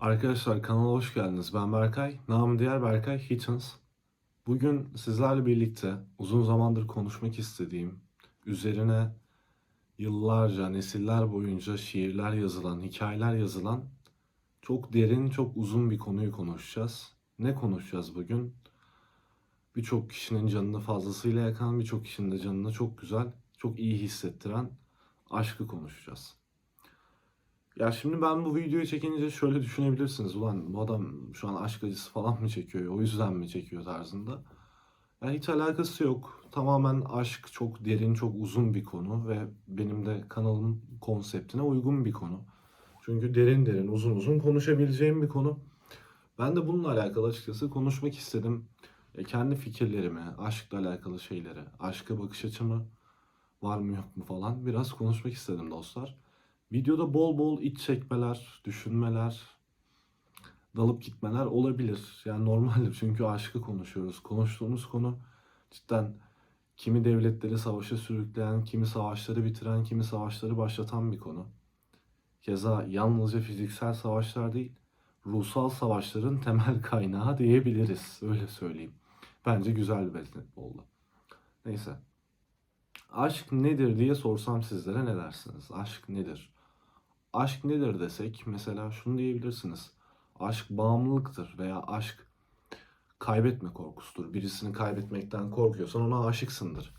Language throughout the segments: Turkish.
Arkadaşlar kanala hoş geldiniz. Ben Berkay. Namı diğer Berkay Hitchens. Bugün sizlerle birlikte uzun zamandır konuşmak istediğim, üzerine yıllarca, nesiller boyunca şiirler yazılan, hikayeler yazılan çok derin, çok uzun bir konuyu konuşacağız. Ne konuşacağız bugün? Birçok kişinin canını fazlasıyla yakan, birçok kişinin de canını çok güzel, çok iyi hissettiren aşkı konuşacağız. Ya şimdi ben bu videoyu çekince şöyle düşünebilirsiniz. Ulan bu adam şu an aşk acısı falan mı çekiyor? O yüzden mi çekiyor tarzında. Ya hiç alakası yok. Tamamen aşk çok derin, çok uzun bir konu ve benim de kanalım konseptine uygun bir konu. Çünkü derin derin, uzun uzun konuşabileceğim bir konu. Ben de bununla alakalı açıkçası konuşmak istedim. E, kendi fikirlerimi, aşkla alakalı şeyleri, aşka bakış açımı var mı yok mu falan biraz konuşmak istedim dostlar. Videoda bol bol iç çekmeler, düşünmeler, dalıp gitmeler olabilir. Yani normaldir çünkü aşkı konuşuyoruz. Konuştuğumuz konu cidden kimi devletleri savaşa sürükleyen, kimi savaşları bitiren, kimi savaşları başlatan bir konu. Keza yalnızca fiziksel savaşlar değil, ruhsal savaşların temel kaynağı diyebiliriz. Öyle söyleyeyim. Bence güzel bir betim oldu. Neyse. Aşk nedir diye sorsam sizlere ne dersiniz? Aşk nedir? Aşk nedir desek mesela şunu diyebilirsiniz. Aşk bağımlılıktır veya aşk kaybetme korkusudur. Birisini kaybetmekten korkuyorsan ona aşıksındır.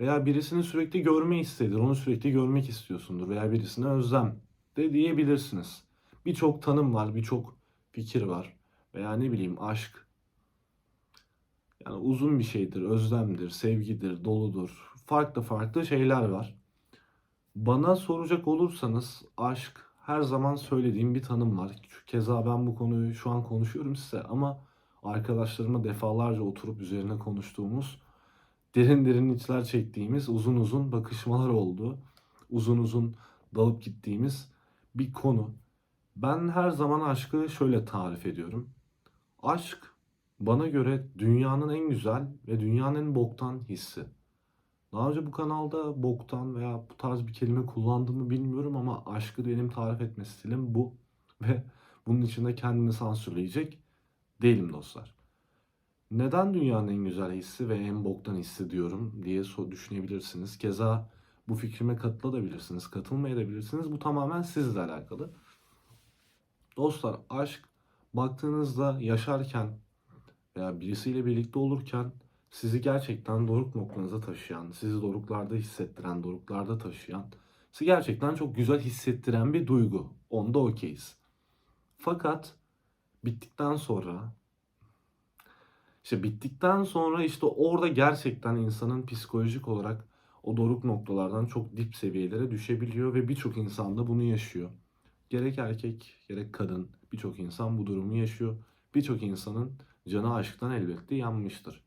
Veya birisini sürekli görme isteğidir. Onu sürekli görmek istiyorsundur. Veya birisine özlem de diyebilirsiniz. Birçok tanım var, birçok fikir var. Veya ne bileyim aşk. Yani uzun bir şeydir, özlemdir, sevgidir, doludur. Farklı farklı şeyler var. Bana soracak olursanız aşk her zaman söylediğim bir tanım var. Keza ben bu konuyu şu an konuşuyorum size ama arkadaşlarıma defalarca oturup üzerine konuştuğumuz, derin derin içler çektiğimiz, uzun uzun bakışmalar oldu. Uzun uzun dalıp gittiğimiz bir konu. Ben her zaman aşkı şöyle tarif ediyorum. Aşk bana göre dünyanın en güzel ve dünyanın en boktan hissi. Daha önce bu kanalda boktan veya bu tarz bir kelime kullandığımı bilmiyorum ama aşkı benim tarif etme stilim bu. Ve bunun için de kendimi sansürleyecek değilim dostlar. Neden dünyanın en güzel hissi ve en boktan hissi diyorum diye düşünebilirsiniz. Keza bu fikrime katılabilirsiniz, katılmayabilirsiniz. Bu tamamen sizle alakalı. Dostlar aşk baktığınızda yaşarken veya birisiyle birlikte olurken sizi gerçekten doruk noktanıza taşıyan, sizi doruklarda hissettiren, doruklarda taşıyan, sizi gerçekten çok güzel hissettiren bir duygu. Onda okeyiz. Fakat bittikten sonra işte bittikten sonra işte orada gerçekten insanın psikolojik olarak o doruk noktalardan çok dip seviyelere düşebiliyor ve birçok insan da bunu yaşıyor. Gerek erkek gerek kadın birçok insan bu durumu yaşıyor. Birçok insanın canı aşktan elbette yanmıştır.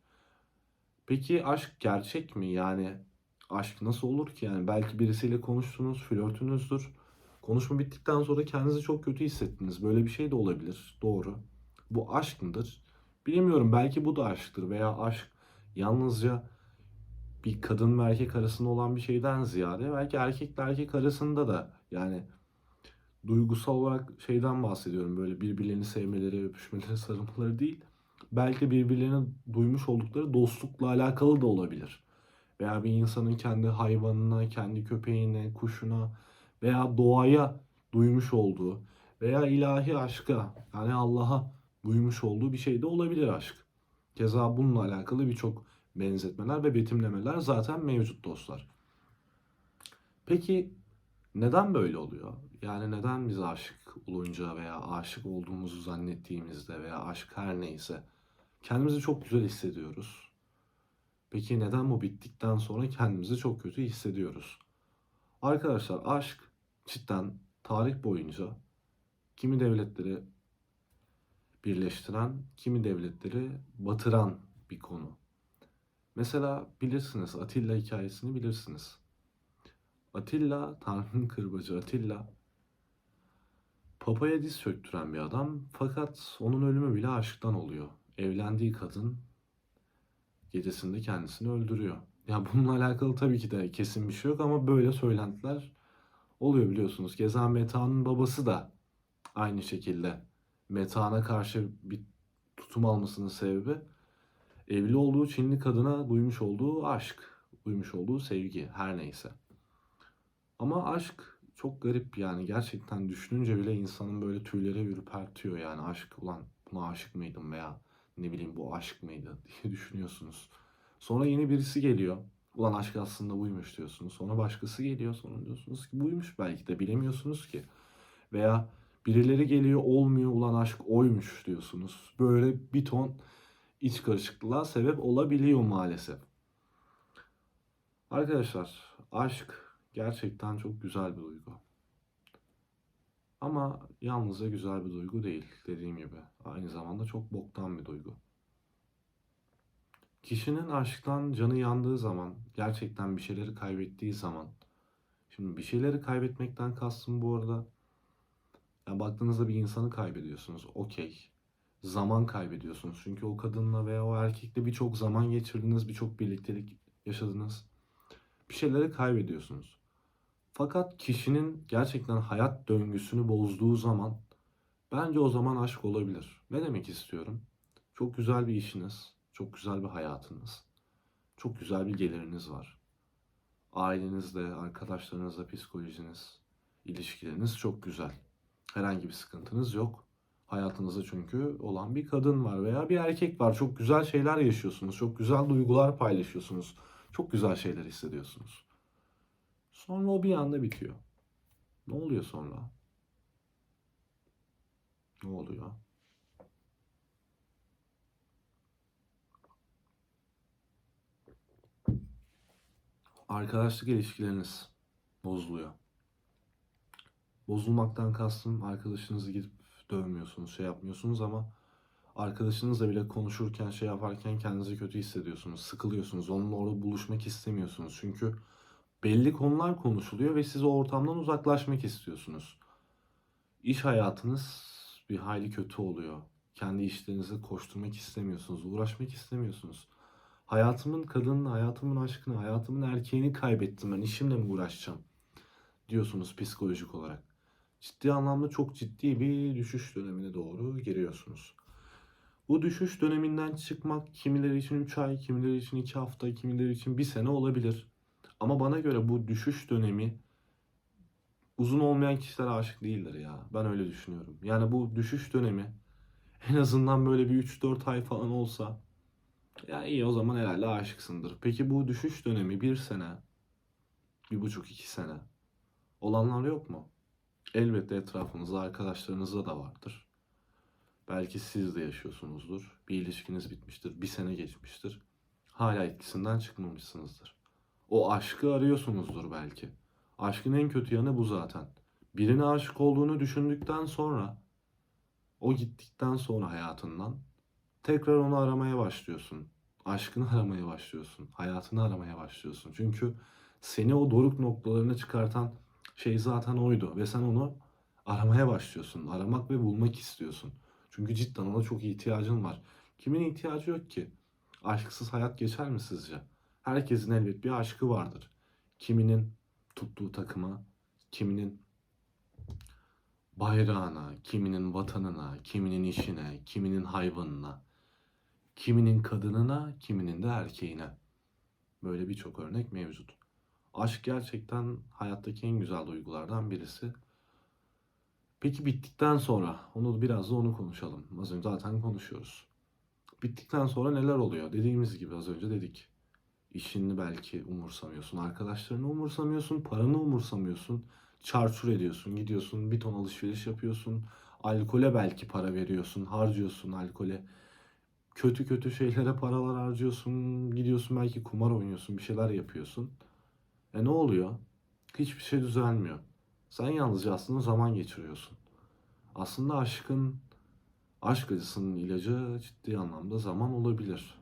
Peki aşk gerçek mi? Yani aşk nasıl olur ki? Yani belki birisiyle konuştunuz, flörtünüzdür. Konuşma bittikten sonra kendinizi çok kötü hissettiniz. Böyle bir şey de olabilir. Doğru. Bu aşk mıdır? Bilemiyorum. Belki bu da aşktır veya aşk yalnızca bir kadın ve erkek arasında olan bir şeyden ziyade belki erkekle erkek arasında da yani duygusal olarak şeyden bahsediyorum. Böyle birbirlerini sevmeleri, öpüşmeleri, sarılmaları değil belki birbirlerine duymuş oldukları dostlukla alakalı da olabilir. Veya bir insanın kendi hayvanına, kendi köpeğine, kuşuna veya doğaya duymuş olduğu veya ilahi aşka yani Allah'a duymuş olduğu bir şey de olabilir aşk. Keza bununla alakalı birçok benzetmeler ve betimlemeler zaten mevcut dostlar. Peki neden böyle oluyor? Yani neden biz aşık olunca veya aşık olduğumuzu zannettiğimizde veya aşk her neyse kendimizi çok güzel hissediyoruz. Peki neden bu bittikten sonra kendimizi çok kötü hissediyoruz? Arkadaşlar aşk cidden tarih boyunca kimi devletleri birleştiren, kimi devletleri batıran bir konu. Mesela bilirsiniz Atilla hikayesini bilirsiniz. Atilla, Tanrı'nın kırbacı Atilla, Papa'ya diz çöktüren bir adam fakat onun ölümü bile aşktan oluyor. Evlendiği kadın gecesinde kendisini öldürüyor. Ya bununla alakalı tabii ki de kesin bir şey yok ama böyle söylentiler oluyor biliyorsunuz. Keza Meta'nın babası da aynı şekilde Metehan'a karşı bir tutum almasının sebebi evli olduğu Çinli kadına duymuş olduğu aşk, duymuş olduğu sevgi her neyse. Ama aşk çok garip yani gerçekten düşününce bile insanın böyle tüyleri ürpertiyor yani aşk ulan buna aşık mıydım veya ne bileyim bu aşk mıydı diye düşünüyorsunuz. Sonra yeni birisi geliyor. Ulan aşk aslında buymuş diyorsunuz. Sonra başkası geliyor. Sonra diyorsunuz ki buymuş belki de bilemiyorsunuz ki. Veya birileri geliyor olmuyor ulan aşk oymuş diyorsunuz. Böyle bir ton iç karışıklığa sebep olabiliyor maalesef. Arkadaşlar aşk gerçekten çok güzel bir duygu. Ama yalnızca güzel bir duygu değil dediğim gibi. Aynı zamanda çok boktan bir duygu. Kişinin aşktan canı yandığı zaman, gerçekten bir şeyleri kaybettiği zaman, şimdi bir şeyleri kaybetmekten kastım bu arada, ya baktığınızda bir insanı kaybediyorsunuz, okey. Zaman kaybediyorsunuz. Çünkü o kadınla veya o erkekle birçok zaman geçirdiniz, birçok birliktelik yaşadınız. Bir şeyleri kaybediyorsunuz. Fakat kişinin gerçekten hayat döngüsünü bozduğu zaman bence o zaman aşk olabilir. Ne demek istiyorum? Çok güzel bir işiniz, çok güzel bir hayatınız, çok güzel bir geliriniz var. Ailenizle, arkadaşlarınızla psikolojiniz, ilişkileriniz çok güzel. Herhangi bir sıkıntınız yok. Hayatınızda çünkü olan bir kadın var veya bir erkek var. Çok güzel şeyler yaşıyorsunuz. Çok güzel duygular paylaşıyorsunuz. Çok güzel şeyler hissediyorsunuz. Sonra o bir anda bitiyor. Ne oluyor sonra? Ne oluyor? Arkadaşlık ilişkileriniz bozuluyor. Bozulmaktan kastım arkadaşınızı gidip dövmüyorsunuz, şey yapmıyorsunuz ama arkadaşınızla bile konuşurken, şey yaparken kendinizi kötü hissediyorsunuz, sıkılıyorsunuz. Onunla orada buluşmak istemiyorsunuz. Çünkü belli konular konuşuluyor ve siz o ortamdan uzaklaşmak istiyorsunuz. İş hayatınız bir hayli kötü oluyor. Kendi işlerinize koşturmak istemiyorsunuz, uğraşmak istemiyorsunuz. Hayatımın kadınını, hayatımın aşkını, hayatımın erkeğini kaybettim ben. işimle mi uğraşacağım? Diyorsunuz psikolojik olarak. Ciddi anlamda çok ciddi bir düşüş dönemine doğru giriyorsunuz. Bu düşüş döneminden çıkmak kimileri için 3 ay, kimileri için 2 hafta, kimileri için 1 sene olabilir. Ama bana göre bu düşüş dönemi uzun olmayan kişilere aşık değildir ya. Ben öyle düşünüyorum. Yani bu düşüş dönemi en azından böyle bir 3-4 ay falan olsa ya iyi o zaman herhalde aşıksındır. Peki bu düşüş dönemi bir sene, bir buçuk iki sene olanlar yok mu? Elbette etrafınızda arkadaşlarınızda da vardır. Belki siz de yaşıyorsunuzdur. Bir ilişkiniz bitmiştir, bir sene geçmiştir. Hala etkisinden çıkmamışsınızdır. O aşkı arıyorsunuzdur belki. Aşkın en kötü yanı bu zaten. Birine aşık olduğunu düşündükten sonra, o gittikten sonra hayatından tekrar onu aramaya başlıyorsun. Aşkını aramaya başlıyorsun. Hayatını aramaya başlıyorsun. Çünkü seni o doruk noktalarına çıkartan şey zaten oydu. Ve sen onu aramaya başlıyorsun. Aramak ve bulmak istiyorsun. Çünkü cidden ona çok ihtiyacın var. Kimin ihtiyacı yok ki? Aşksız hayat geçer mi sizce? Herkesin elbet bir aşkı vardır. Kiminin tuttuğu takıma, kiminin bayrağına, kiminin vatanına, kiminin işine, kiminin hayvanına, kiminin kadınına, kiminin de erkeğine. Böyle birçok örnek mevcut. Aşk gerçekten hayattaki en güzel duygulardan birisi. Peki bittikten sonra, onu biraz da onu konuşalım. Az önce zaten konuşuyoruz. Bittikten sonra neler oluyor? Dediğimiz gibi az önce dedik. İşini belki umursamıyorsun, arkadaşlarını umursamıyorsun, paranı umursamıyorsun. Çarçur ediyorsun, gidiyorsun bir ton alışveriş yapıyorsun. Alkole belki para veriyorsun, harcıyorsun alkole. Kötü kötü şeylere paralar harcıyorsun. Gidiyorsun belki kumar oynuyorsun, bir şeyler yapıyorsun. E ne oluyor? Hiçbir şey düzelmiyor. Sen yalnızca aslında zaman geçiriyorsun. Aslında aşkın, aşk acısının ilacı ciddi anlamda zaman olabilir.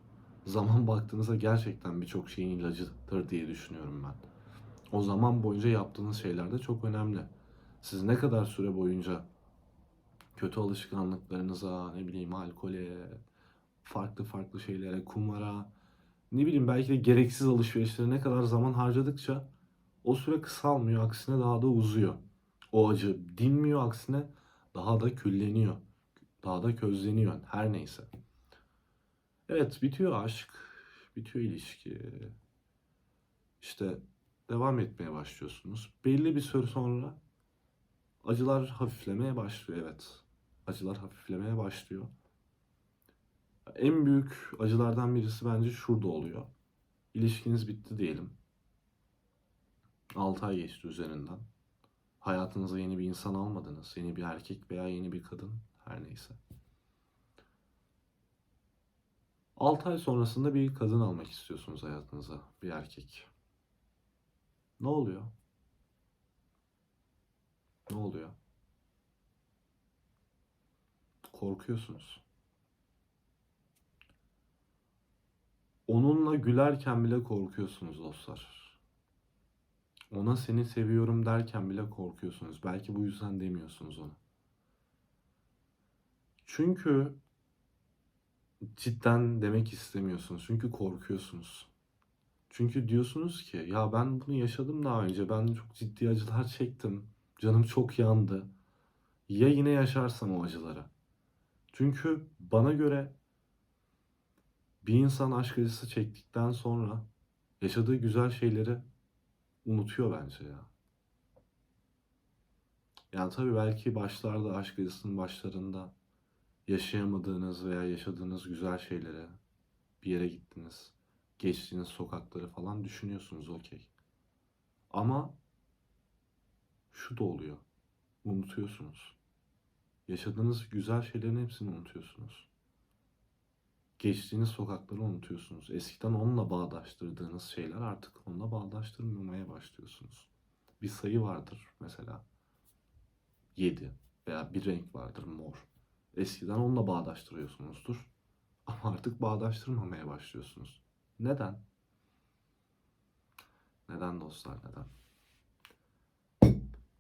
Zaman baktığınızda gerçekten birçok şeyin ilacıdır diye düşünüyorum ben. O zaman boyunca yaptığınız şeyler de çok önemli. Siz ne kadar süre boyunca kötü alışkanlıklarınıza, ne bileyim alkole, farklı farklı şeylere, kumara, ne bileyim belki de gereksiz alışverişlere ne kadar zaman harcadıkça o süre kısalmıyor, aksine daha da uzuyor. O acı dinmiyor, aksine daha da külleniyor. Daha da közleniyor. Her neyse. Evet bitiyor aşk. Bitiyor ilişki. İşte devam etmeye başlıyorsunuz. Belli bir süre sonra acılar hafiflemeye başlıyor evet. Acılar hafiflemeye başlıyor. En büyük acılardan birisi bence şurada oluyor. İlişkiniz bitti diyelim. 6 ay geçti üzerinden. Hayatınıza yeni bir insan almadınız. Yeni bir erkek veya yeni bir kadın her neyse. 6 ay sonrasında bir kadın almak istiyorsunuz hayatınıza. Bir erkek. Ne oluyor? Ne oluyor? Korkuyorsunuz. Onunla gülerken bile korkuyorsunuz dostlar. Ona seni seviyorum derken bile korkuyorsunuz. Belki bu yüzden demiyorsunuz ona. Çünkü cidden demek istemiyorsunuz. Çünkü korkuyorsunuz. Çünkü diyorsunuz ki ya ben bunu yaşadım daha önce. Ben çok ciddi acılar çektim. Canım çok yandı. Ya yine yaşarsam o acıları. Çünkü bana göre bir insan aşk acısı çektikten sonra yaşadığı güzel şeyleri unutuyor bence ya. Yani tabii belki başlarda aşk acısının başlarında yaşayamadığınız veya yaşadığınız güzel şeyleri bir yere gittiniz, geçtiğiniz sokakları falan düşünüyorsunuz okey. Ama şu da oluyor. Unutuyorsunuz. Yaşadığınız güzel şeylerin hepsini unutuyorsunuz. Geçtiğiniz sokakları unutuyorsunuz. Eskiden onunla bağdaştırdığınız şeyler artık onunla bağdaştırmamaya başlıyorsunuz. Bir sayı vardır mesela. 7 veya bir renk vardır mor. Eskiden onunla bağdaştırıyorsunuzdur. Ama artık bağdaştırmamaya başlıyorsunuz. Neden? Neden dostlar neden?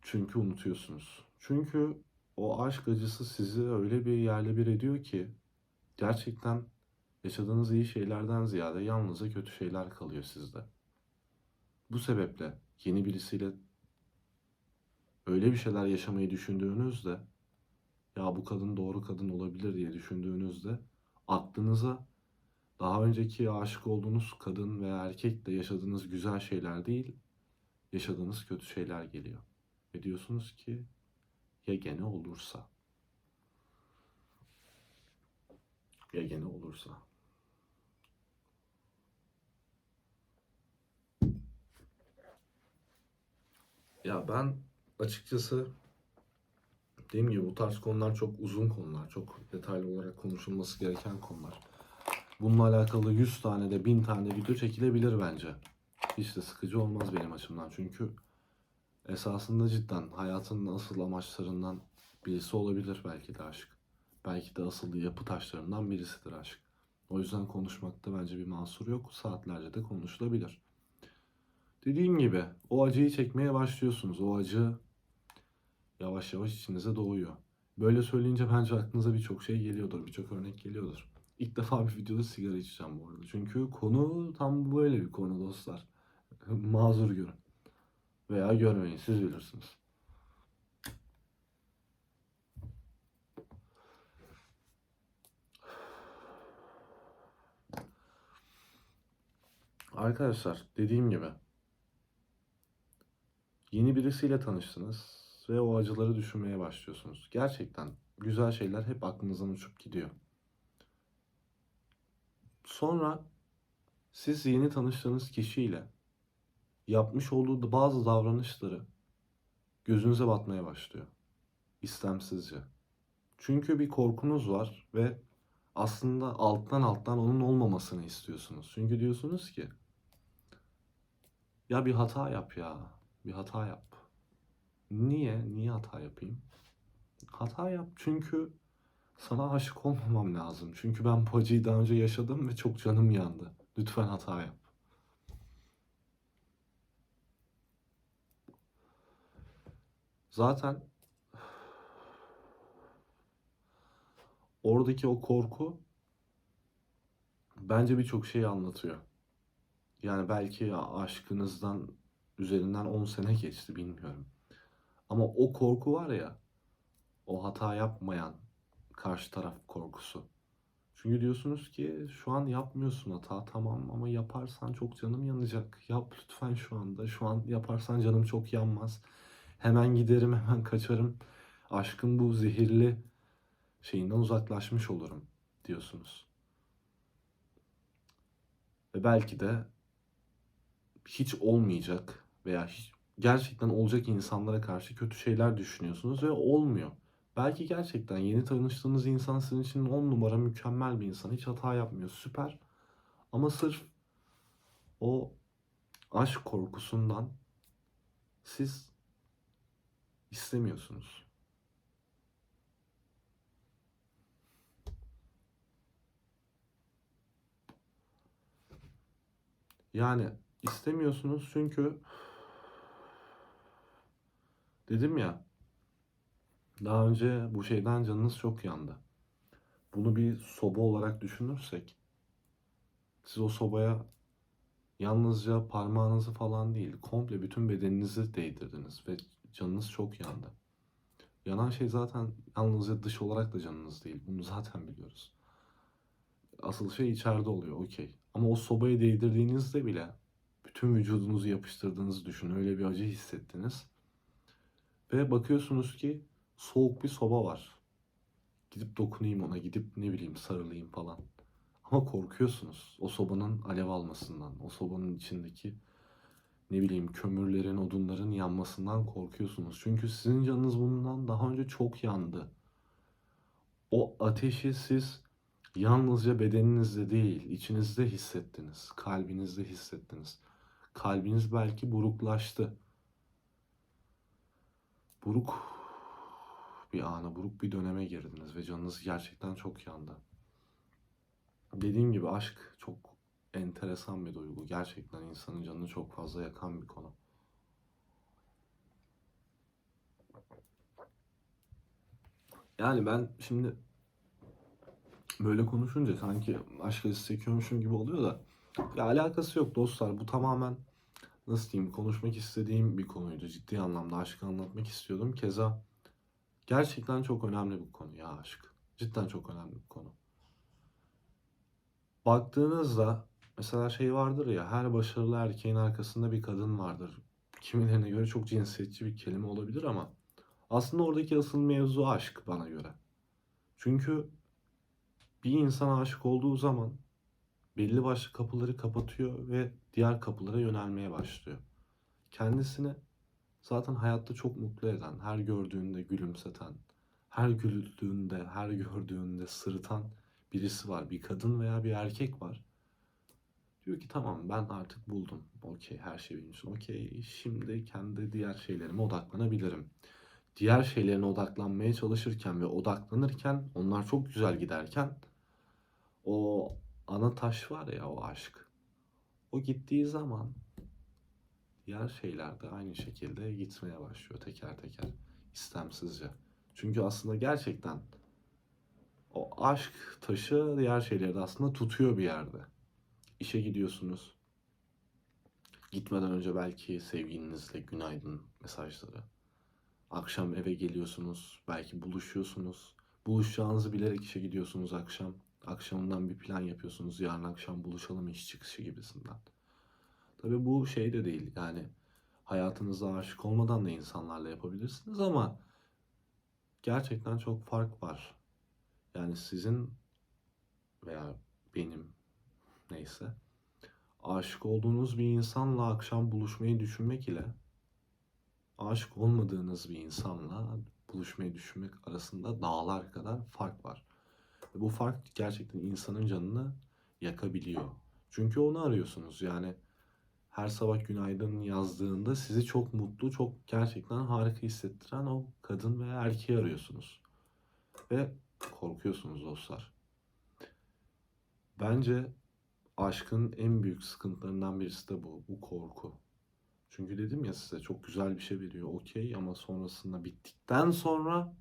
Çünkü unutuyorsunuz. Çünkü o aşk acısı sizi öyle bir yerle bir ediyor ki gerçekten yaşadığınız iyi şeylerden ziyade yalnızca kötü şeyler kalıyor sizde. Bu sebeple yeni birisiyle öyle bir şeyler yaşamayı düşündüğünüzde ya bu kadın doğru kadın olabilir diye düşündüğünüzde aklınıza daha önceki aşık olduğunuz kadın veya erkekle yaşadığınız güzel şeyler değil, yaşadığınız kötü şeyler geliyor. Ve diyorsunuz ki ya gene olursa. Ya gene olursa. Ya ben açıkçası dediğim gibi bu tarz konular çok uzun konular. Çok detaylı olarak konuşulması gereken konular. Bununla alakalı 100 tane de 1000 tane de video çekilebilir bence. Hiç de sıkıcı olmaz benim açımdan. Çünkü esasında cidden hayatın asıl amaçlarından birisi olabilir belki de aşk. Belki de asıl yapı taşlarından birisidir aşk. O yüzden konuşmakta bence bir mahsur yok. Saatlerce de konuşulabilir. Dediğim gibi o acıyı çekmeye başlıyorsunuz. O acı yavaş yavaş içinize doğuyor. Böyle söyleyince bence aklınıza birçok şey geliyordur, birçok örnek geliyordur. İlk defa bir videoda sigara içeceğim bu arada. Çünkü konu tam böyle bir konu dostlar. Mazur görün. Veya görmeyin siz bilirsiniz. Arkadaşlar dediğim gibi yeni birisiyle tanıştınız ve o acıları düşünmeye başlıyorsunuz. Gerçekten güzel şeyler hep aklınızdan uçup gidiyor. Sonra siz yeni tanıştığınız kişiyle yapmış olduğu bazı davranışları gözünüze batmaya başlıyor. İstemsizce. Çünkü bir korkunuz var ve aslında alttan alttan onun olmamasını istiyorsunuz. Çünkü diyorsunuz ki ya bir hata yap ya. Bir hata yap. Niye? Niye hata yapayım? Hata yap çünkü sana aşık olmamam lazım. Çünkü ben bu acıyı daha önce yaşadım ve çok canım yandı. Lütfen hata yap. Zaten oradaki o korku bence birçok şey anlatıyor. Yani belki aşkınızdan üzerinden 10 sene geçti bilmiyorum. Ama o korku var ya, o hata yapmayan karşı taraf korkusu. Çünkü diyorsunuz ki şu an yapmıyorsun hata tamam ama yaparsan çok canım yanacak. Yap lütfen şu anda. Şu an yaparsan canım çok yanmaz. Hemen giderim, hemen kaçarım. Aşkın bu zehirli şeyinden uzaklaşmış olurum diyorsunuz. Ve belki de hiç olmayacak veya hiç, gerçekten olacak insanlara karşı kötü şeyler düşünüyorsunuz ve olmuyor. Belki gerçekten yeni tanıştığınız insan sizin için on numara mükemmel bir insan. Hiç hata yapmıyor. Süper. Ama sırf o aşk korkusundan siz istemiyorsunuz. Yani istemiyorsunuz çünkü dedim ya daha önce bu şeyden canınız çok yandı. Bunu bir soba olarak düşünürsek siz o sobaya yalnızca parmağınızı falan değil komple bütün bedeninizi değdirdiniz ve canınız çok yandı. Yanan şey zaten yalnızca dış olarak da canınız değil. Bunu zaten biliyoruz. Asıl şey içeride oluyor okey. Ama o sobaya değdirdiğinizde bile bütün vücudunuzu yapıştırdığınızı düşünün. Öyle bir acı hissettiniz. Ve bakıyorsunuz ki soğuk bir soba var. Gidip dokunayım ona, gidip ne bileyim sarılayım falan. Ama korkuyorsunuz o sobanın alev almasından, o sobanın içindeki ne bileyim kömürlerin, odunların yanmasından korkuyorsunuz. Çünkü sizin canınız bundan daha önce çok yandı. O ateşi siz yalnızca bedeninizde değil, içinizde hissettiniz, kalbinizde hissettiniz. Kalbiniz belki buruklaştı. Buruk bir ana, buruk bir döneme girdiniz ve canınız gerçekten çok yandı. Dediğim gibi aşk çok enteresan bir duygu. Gerçekten insanın canını çok fazla yakan bir konu. Yani ben şimdi böyle konuşunca sanki aşk acısı çekiyormuşum gibi oluyor da ya alakası yok dostlar. Bu tamamen nasıl diyeyim konuşmak istediğim bir konuydu. Ciddi anlamda aşkı anlatmak istiyordum. Keza gerçekten çok önemli bir konu ya aşk. Cidden çok önemli bir konu. Baktığınızda mesela şey vardır ya her başarılı erkeğin arkasında bir kadın vardır. Kimilerine göre çok cinsiyetçi bir kelime olabilir ama aslında oradaki asıl mevzu aşk bana göre. Çünkü bir insan aşık olduğu zaman belli başlı kapıları kapatıyor ve diğer kapılara yönelmeye başlıyor. Kendisini zaten hayatta çok mutlu eden, her gördüğünde gülümseten, her güldüğünde, her gördüğünde sırıtan birisi var. Bir kadın veya bir erkek var. Diyor ki tamam ben artık buldum. Okey her şey benim için. Okey şimdi kendi diğer şeylerime odaklanabilirim. Diğer şeylerine odaklanmaya çalışırken ve odaklanırken onlar çok güzel giderken o ana taş var ya o aşk. O gittiği zaman diğer şeyler de aynı şekilde gitmeye başlıyor teker teker istemsizce. Çünkü aslında gerçekten o aşk taşı diğer şeyleri de aslında tutuyor bir yerde. İşe gidiyorsunuz. Gitmeden önce belki sevgilinizle günaydın mesajları. Akşam eve geliyorsunuz, belki buluşuyorsunuz. Buluşacağınızı bilerek işe gidiyorsunuz akşam. Akşamından bir plan yapıyorsunuz. Yarın akşam buluşalım iş çıkışı gibisinden. Tabii bu şey de değil yani hayatınızda aşık olmadan da insanlarla yapabilirsiniz ama gerçekten çok fark var. Yani sizin veya benim neyse aşık olduğunuz bir insanla akşam buluşmayı düşünmek ile aşık olmadığınız bir insanla buluşmayı düşünmek arasında dağlar kadar fark var. Bu fark gerçekten insanın canını yakabiliyor. Çünkü onu arıyorsunuz. Yani her sabah günaydın yazdığında sizi çok mutlu, çok gerçekten harika hissettiren o kadın veya erkeği arıyorsunuz. Ve korkuyorsunuz dostlar. Bence aşkın en büyük sıkıntılarından birisi de bu, bu korku. Çünkü dedim ya size çok güzel bir şey veriyor okey ama sonrasında bittikten sonra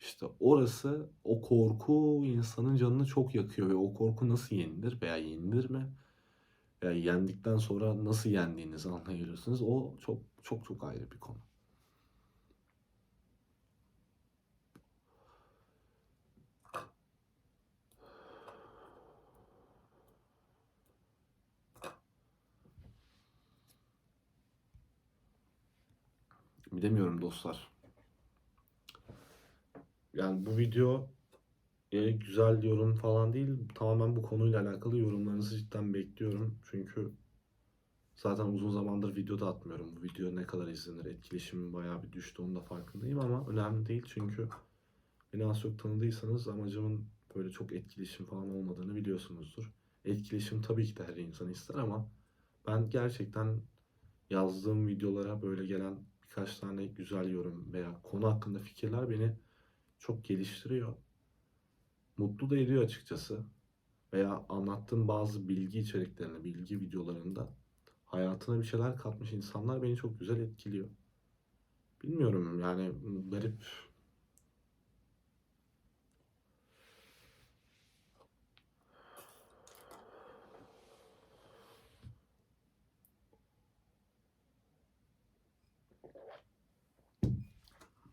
işte orası o korku insanın canını çok yakıyor ve o korku nasıl yenilir veya yenilir mi? Veya yendikten sonra nasıl yendiğinizi anlayabilirsiniz. O çok çok çok ayrı bir konu. Bilemiyorum dostlar. Yani bu video e, güzel yorum falan değil. Tamamen bu konuyla alakalı yorumlarınızı cidden bekliyorum. Çünkü zaten uzun zamandır video da atmıyorum. Bu video ne kadar izlenir, etkileşimim bayağı bir düştü onun da farkındayım ama önemli değil çünkü beni az çok tanıdıysanız amacımın böyle çok etkileşim falan olmadığını biliyorsunuzdur. Etkileşim tabii ki de her insan ister ama ben gerçekten yazdığım videolara böyle gelen birkaç tane güzel yorum veya konu hakkında fikirler beni çok geliştiriyor. Mutlu da ediyor açıkçası. Veya anlattığım bazı bilgi içeriklerine, bilgi videolarında hayatına bir şeyler katmış insanlar beni çok güzel etkiliyor. Bilmiyorum yani garip.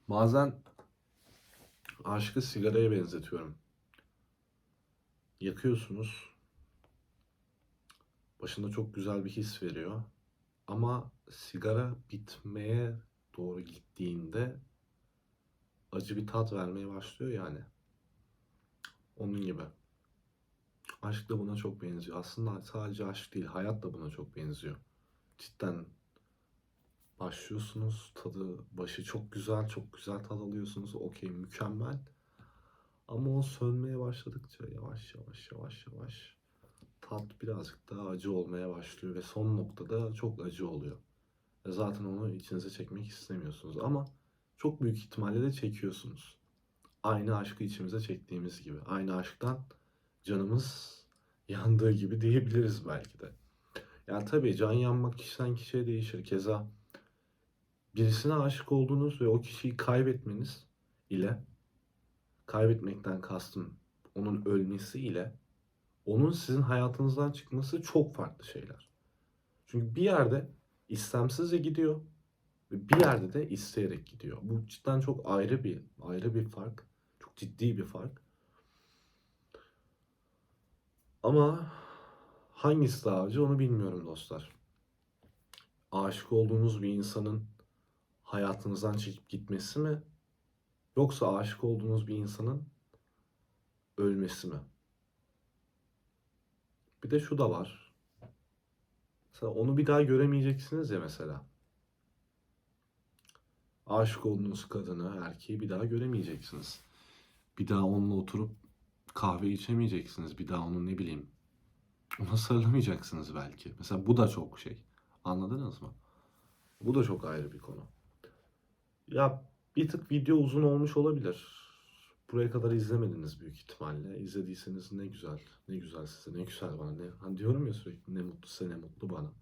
Bazen aşkı sigaraya benzetiyorum. Yakıyorsunuz. Başında çok güzel bir his veriyor. Ama sigara bitmeye doğru gittiğinde acı bir tat vermeye başlıyor yani. Onun gibi. Aşk da buna çok benziyor. Aslında sadece aşk değil, hayat da buna çok benziyor. Cidden başlıyorsunuz, tadı, başı çok güzel, çok güzel tad alıyorsunuz. Okey, mükemmel. Ama o sönmeye başladıkça yavaş yavaş yavaş yavaş tat birazcık daha acı olmaya başlıyor ve son noktada çok acı oluyor. Ve zaten onu içinize çekmek istemiyorsunuz ama çok büyük ihtimalle de çekiyorsunuz. Aynı aşkı içimize çektiğimiz gibi. Aynı aşktan canımız yandığı gibi diyebiliriz belki de. Yani tabii can yanmak kişiden kişiye değişir. Keza birisine aşık olduğunuz ve o kişiyi kaybetmeniz ile kaybetmekten kastım onun ölmesi ile onun sizin hayatınızdan çıkması çok farklı şeyler. Çünkü bir yerde istemsizce gidiyor ve bir yerde de isteyerek gidiyor. Bu cidden çok ayrı bir ayrı bir fark. Çok ciddi bir fark. Ama hangisi daha acı onu bilmiyorum dostlar. Aşık olduğunuz bir insanın hayatınızdan çekip gitmesi mi? Yoksa aşık olduğunuz bir insanın ölmesi mi? Bir de şu da var. Mesela onu bir daha göremeyeceksiniz ya mesela. Aşık olduğunuz kadını, erkeği bir daha göremeyeceksiniz. Bir daha onunla oturup kahve içemeyeceksiniz. Bir daha onun ne bileyim ona sarılamayacaksınız belki. Mesela bu da çok şey. Anladınız mı? Bu da çok ayrı bir konu. Ya bir tık video uzun olmuş olabilir. Buraya kadar izlemediniz büyük ihtimalle. İzlediyseniz ne güzel, ne güzel size, ne güzel bana. Ne, hani diyorum ya sürekli ne mutlu size, ne mutlu bana.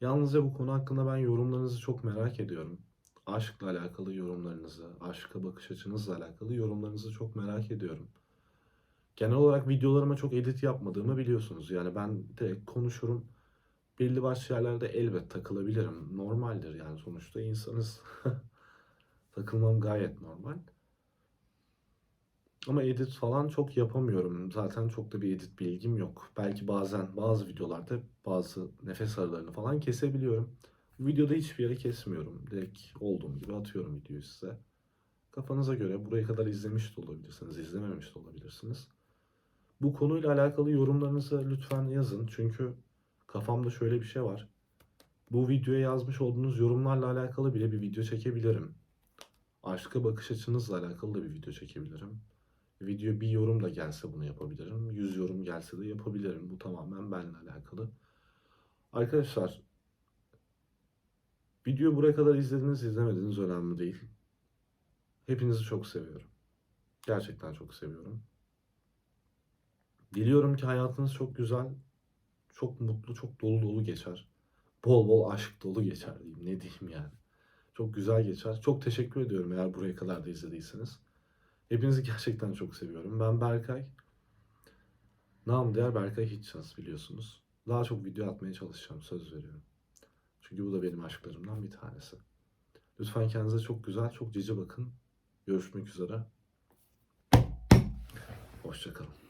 Yalnızca bu konu hakkında ben yorumlarınızı çok merak ediyorum. Aşkla alakalı yorumlarınızı, aşka bakış açınızla alakalı yorumlarınızı çok merak ediyorum. Genel olarak videolarıma çok edit yapmadığımı biliyorsunuz. Yani ben direkt konuşurum. Belli başlı yerlerde elbet takılabilirim. Normaldir yani sonuçta insanız. Takılmam gayet normal. Ama edit falan çok yapamıyorum. Zaten çok da bir edit bilgim yok. Belki bazen bazı videolarda bazı nefes aralarını falan kesebiliyorum. Bu videoda hiçbir yere kesmiyorum. Direkt olduğum gibi atıyorum videoyu size. Kafanıza göre buraya kadar izlemiş de olabilirsiniz, izlememiş de olabilirsiniz. Bu konuyla alakalı yorumlarınızı lütfen yazın. Çünkü kafamda şöyle bir şey var. Bu videoya yazmış olduğunuz yorumlarla alakalı bile bir video çekebilirim. Aşka bakış açınızla alakalı da bir video çekebilirim. Video bir yorum da gelse bunu yapabilirim. 100 yorum gelse de yapabilirim. Bu tamamen benimle alakalı. Arkadaşlar video buraya kadar izlediniz izlemediniz önemli değil. Hepinizi çok seviyorum. Gerçekten çok seviyorum. Diliyorum ki hayatınız çok güzel, çok mutlu, çok dolu dolu geçer. Bol bol aşk dolu geçer diyeyim. Ne diyeyim yani. Çok güzel geçer. Çok teşekkür ediyorum eğer buraya kadar da izlediyseniz. Hepinizi gerçekten çok seviyorum. Ben Berkay. Nam değer Berkay Hitchens biliyorsunuz. Daha çok video atmaya çalışacağım söz veriyorum. Çünkü bu da benim aşklarımdan bir tanesi. Lütfen kendinize çok güzel, çok cici bakın. Görüşmek üzere. Hoşçakalın.